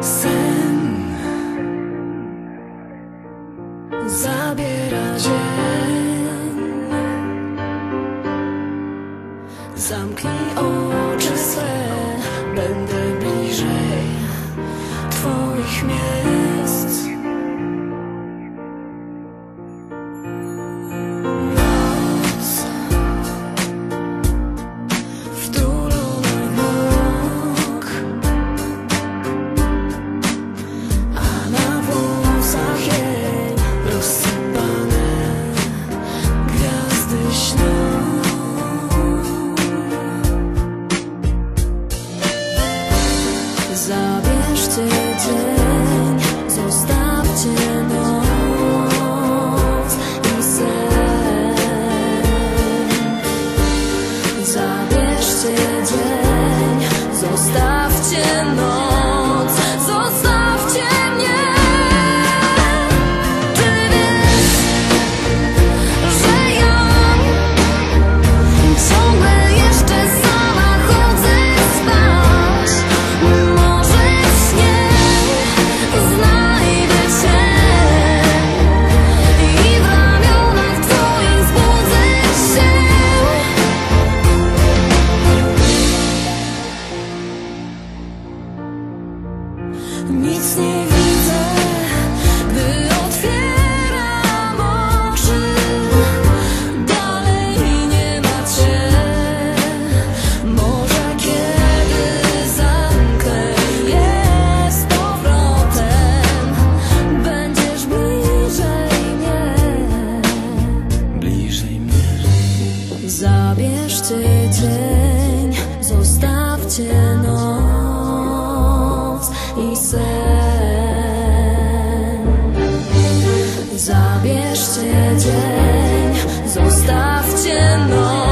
Sen zabiera dzień Zamknij oczy będę bliżej Twoich miast Zabierzcie dzień, zostawcie me. Zabierzcie dzień, zostawcie noc.